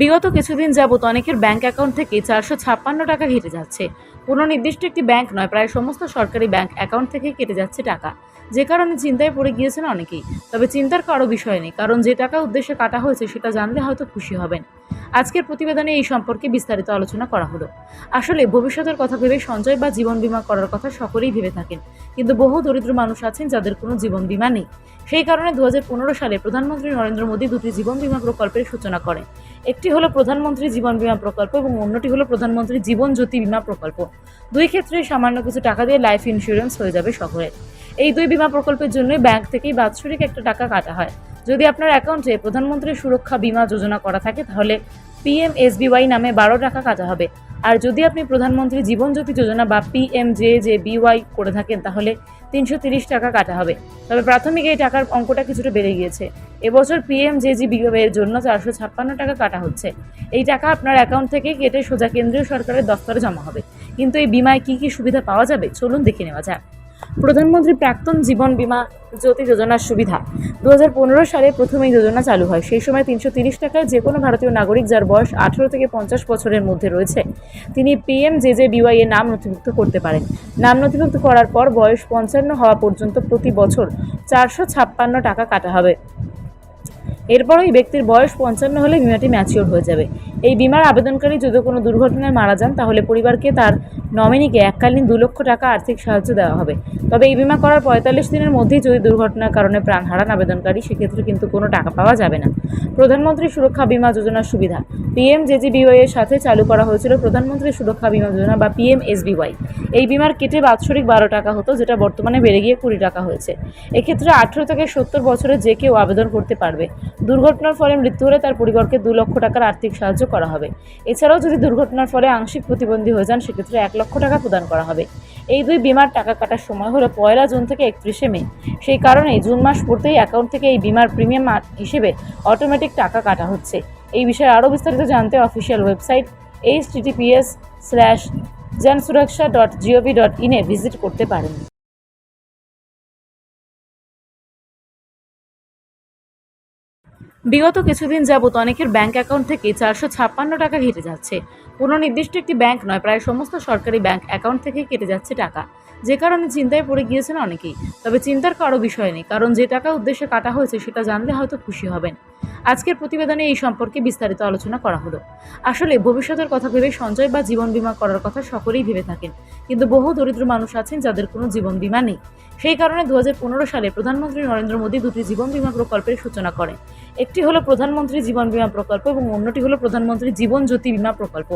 বিগত কিছুদিন যাবৎ অনেকের ব্যাংক অ্যাকাউন্ট থেকে চারশো ছাপ্পান্ন টাকা কেটে যাচ্ছে। কোনো নির্দিষ্ট একটি ব্যাংক নয়, প্রায় সমস্ত সরকারি ব্যাংক অ্যাকাউন্ট থেকে কেটে যাচ্ছে টাকা। যে কারণে চিন্তায় পড়ে গিয়েছেন অনেকেই। তবে চিন্তার কারও বিষয় নেই, কারণ যে টাকা উদ্দেশ্যে কাটা হয়েছে সেটা জানলে হয়তো খুশি হবেন। আজকের প্রতিবেদনে এই সম্পর্কে বিস্তারিত আলোচনা করা হলো। আসলে ভবিষ্যতের কথা ভেবে সঞ্চয় বা জীবন বিমা করার কথা সকলেই ভেবে থাকেন। কিন্তু বহু দরিদ্র মানুষ আছেন যাদের কোনো জীবন বিমা নেই। সেই কারণে দু হাজার পনেরো সালে প্রধানমন্ত্রী নরেন্দ্র মোদী দুটি জীবন বিমা প্রকল্পের সূচনা করেন। একটি হলো প্রধানমন্ত্রী জীবন বিমা প্রকল্প এবং অন্যটি হলো প্রধানমন্ত্রী জীবন জ্যোতি বিমা প্রকল্প। দুই ক্ষেত্রে সামান্য কিছু টাকা দিয়ে লাইফ ইন্স্যুরেন্স হয়ে যাবে সকলের এই দুই বিমা প্রকল্পের জন্যই ব্যাংক থেকেই বাৎসরিক একটা টাকা কাটা হয়। যদি আপনার অ্যাকাউন্টে প্রধানমন্ত্রী সুরক্ষা বীমা যোজনা করা থাকে, তাহলে পিএমএসবিওয়াই নামে বারো টাকা কাটা হবে। আর যদি আপনি প্রধানমন্ত্রী জীবন জ্যোতি যোজনা বা পিএমজে যে বিওয়াই করে থাকেন, তাহলে তিনশো তিরিশ টাকা কাটা হবে। তবে প্রাথমিক এই টাকার অঙ্কটা কিছুটা বেড়ে গিয়েছে। এবছর পিএমজেজি এর জন্য চারশো ছাপ্পান্ন টাকা কাটা হচ্ছে। এই টাকা আপনার অ্যাকাউন্ট থেকে কেটে সোজা কেন্দ্রীয় সরকারের দফতরে জমা হবে। কিন্তু এই বিমায় কি কি সুবিধা পাওয়া যাবে? চলুন দেখে নেওয়া যাক। প্রধানমন্ত্রী প্রাক্তন জীবন বীমা জ্যোতি যোজনার সুবিধা। দু সালে প্রথম এই যোজনা চালু হয়। সেই সময় তিনশো তিরিশ টাকায় যে কোনো ভারতীয় নাগরিক যার বয়স আঠেরো থেকে পঞ্চাশ বছরের মধ্যে রয়েছে, তিনি পিএম জে জে বিওয়াই এর নাম নথিভুক্ত করতে পারেন। নাম নথিভুক্ত করার পর বয়স পঞ্চান্ন হওয়া পর্যন্ত প্রতি বছর চারশো ছাপ্পান্ন টাকা কাটা হবে। এরপর ওই ব্যক্তির বয়স পঞ্চান্ন হলে বিমাটি ম্যাচিওর হয়ে যাবে। এই বিমার আবেদনকারী যদি কোনো দুর্ঘটনায় মারা যান, তাহলে পরিবারকে তার নমিনিকে এককালীন দু লক্ষ টাকা আর্থিক সাহায্য দেওয়া হবে। তবে এই বিমা করার পঁয়তাল্লিশ দিনের মধ্যেই যদি দুর্ঘটনার কারণে প্রাণ হারান আবেদনকারী, সেক্ষেত্রে কিন্তু কোনো টাকা পাওয়া যাবে না। প্রধানমন্ত্রী সুরক্ষা বীমা যোজনার সুবিধা। পিএম জেজিবিওয়াই এর সাথে চালু করা হয়েছিল প্রধানমন্ত্রী সুরক্ষা বীমা যোজনা বা পিএম এসবিওয়াই। এই বিমার কেটে বাৎসরিক বারো টাকা হতো, যেটা বর্তমানে বেড়ে গিয়ে কুড়ি টাকা হয়েছে। এক্ষেত্রে আঠেরো থেকে সত্তর বছরে যে কেউ আবেদন করতে পারবে। দুর্ঘটনার ফলে মৃত্যু হলে তার পরিবারকে দু লক্ষ টাকার আর্থিক সাহায্য করা হবে। এছাড়াও যদি দুর্ঘটনার ফলে আংশিক প্রতিবন্ধী হয়ে যান, সেক্ষেত্রে এক লক্ষ টাকা প্রদান করা হবে। এই দুই বিমার টাকা কাটার সময় হলো পয়লা জুন থেকে একত্রিশে মে। সেই কারণেই জুন মাস পড়তেই অ্যাকাউন্ট থেকে এই বিমার প্রিমিয়াম হিসেবে অটোমেটিক টাকা কাটা হচ্ছে। এই বিষয়ে আরও বিস্তারিত জানতে official website H TTPS slash Jansuraksha dot GOV dot ইনে ভিজিট করতে পারেন। বিগত কিছুদিন যাবৎ অনেকের ব্যাংক অ্যাকাউন্ট থেকে চারশো ছাপ্পান্ন টাকা কেটে যাচ্ছে। কোনো নির্দিষ্ট একটি ব্যাংক নয়, প্রায় সমস্ত সরকারি ব্যাংক অ্যাকাউন্ট থেকে কেটে যাচ্ছে টাকা। যে কারণে চিন্তায় পড়ে গিয়েছেন অনেকেই। তবে চিন্তার কারও বিষয় নেই, কারণ যে টাকা উদ্দেশ্যে কাটা হয়েছে সেটা জানলে হয়তো খুশি হবেন। আজকের প্রতিবেদনে এই সম্পর্কে বিস্তারিত আলোচনা করা হলো। আসলে ভবিষ্যতের কথা ভেবে সঞ্চয় বা জীবন বীমা করার কথা সকলেই ভেবে থাকেন। কিন্তু বহু দরিদ্র মানুষ আছেন যাদের কোনো জীবন বীমা নেই। সেই কারণে দুহাজার পনেরো সালে প্রধানমন্ত্রী নরেন্দ্র মোদী দুটি জীবন বিমা প্রকল্পের সূচনা করেন। একটি হলো প্রধানমন্ত্রী জীবন বিমা প্রকল্প এবং অন্যটি হলো প্রধানমন্ত্রী জীবন জ্যোতি বিমা প্রকল্প।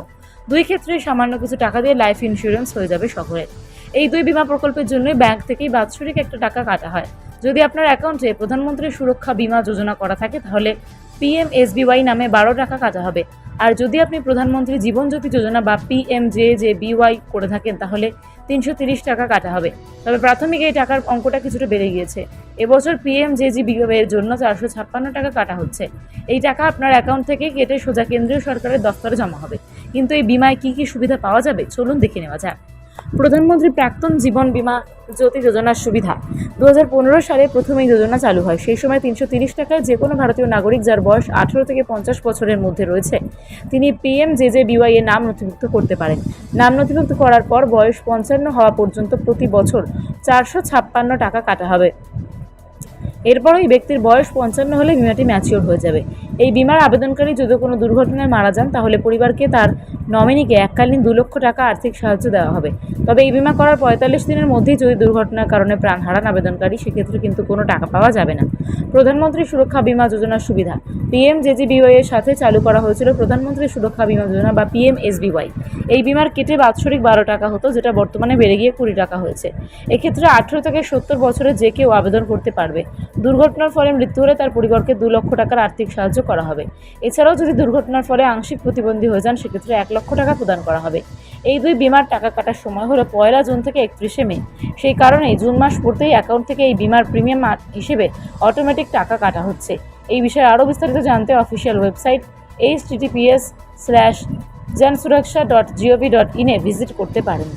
দুই ক্ষেত্রেই সামান্য কিছু টাকা দিয়ে লাইফ ইন্স্যুরেন্স হয়ে যাবে সকলের এই দুই বিমা প্রকল্পের জন্যই ব্যাংক থেকেই বাৎসরিক একটা টাকা কাটা হয়। যদি আপনার অ্যাকাউন্টে প্রধানমন্ত্রী সুরক্ষা বীমা যোজনা করা থাকে, তাহলে পিএমএসবিওয়াই নামে বারো টাকা কাটা হবে। আর যদি আপনি প্রধানমন্ত্রী জীবন জ্যোতি যোজনা বা পিএমজে যে বিওয়াই করে থাকেন, তাহলে তিনশো তিরিশ টাকা কাটা হবে। তবে প্রাথমিক এই টাকার অঙ্কটা কিছুটা বেড়ে গিয়েছে। এবছর পিএমজেজি এর জন্য চারশো ছাপ্পান্ন টাকা কাটা হচ্ছে। এই টাকা আপনার অ্যাকাউন্ট থেকে কেটে সোজা কেন্দ্রীয় সরকারের দফতরে জমা হবে। কিন্তু এই বিমায় কি কি সুবিধা পাওয়া যাবে? চলুন দেখে নেওয়া যাক। প্রধানমন্ত্রী প্রাক্তন জীবন বীমা জ্যোতি যোজনার সুবিধা। দুহাজার পনেরো সালে প্রথম এই যোজনা চালু হয়। সেই সময় তিনশো তিরিশ টাকায় যে কোনো ভারতীয় নাগরিক যার বয়স আঠেরো থেকে পঞ্চাশ বছরের মধ্যে রয়েছে, তিনি পিএম জে জে বিওয়াই এর নাম নথিভুক্ত করতে পারেন। নাম নথিভুক্ত করার পর বয়স পঞ্চান্ন হওয়া পর্যন্ত প্রতি বছর চারশো ছাপ্পান্ন টাকা কাটা হবে। এরপর ওই ব্যক্তির বয়স পঞ্চান্ন হলে বিমাটি ম্যাচিওর হয়ে যাবে। এই বিমার আবেদনকারী যদি কোনো দুর্ঘটনায় মারা যান, তাহলে পরিবারকে তার নমিনিকে এককালীন দু লক্ষ টাকা আর্থিক সাহায্য দেওয়া হবে। তবে এই বিমা করার পঁয়তাল্লিশ দিনের মধ্যেই যদি দুর্ঘটনার কারণে প্রাণ হারান আবেদনকারী, সেক্ষেত্রে কিন্তু কোনো টাকা পাওয়া যাবে না। প্রধানমন্ত্রী সুরক্ষা বীমা যোজনার সুবিধা। পিএম জেজিবিওয়াই এর সাথে চালু করা হয়েছিল প্রধানমন্ত্রী সুরক্ষা বিমা যোজনা বা পিএম এসবিওয়াই। এই বিমার কেটে বাৎসরিক বারো টাকা হতো, যেটা বর্তমানে বেড়ে গিয়ে কুড়ি টাকা হয়েছে। এক্ষেত্রে আঠেরো থেকে সত্তর বছরে যে কেউ আবেদন করতে পারবে। দুর্ঘটনার ফলে মৃত্যু হলে তার পরিবারকে দু লক্ষ টাকার আর্থিক সাহায্য করা হবে। এছাড়াও যদি দুর্ঘটনার ফলে আংশিক প্রতিবন্ধী হয়ে যান, সেক্ষেত্রে এক লক্ষ টাকা প্রদান করা হবে। এই দুই বিমার টাকা কাটার সময় হলো পয়লা জুন থেকে একত্রিশে মে। সেই কারণেই জুন মাস পড়তেই অ্যাকাউন্ট থেকে এই বিমার প্রিমিয়াম হিসেবে অটোমেটিক টাকা কাটা হচ্ছে। এই বিষয়ে আরও বিস্তারিত জানতে official website H TTPS slash Jansuraksha dot GOV dot ইনে ভিজিট করতে পারেন।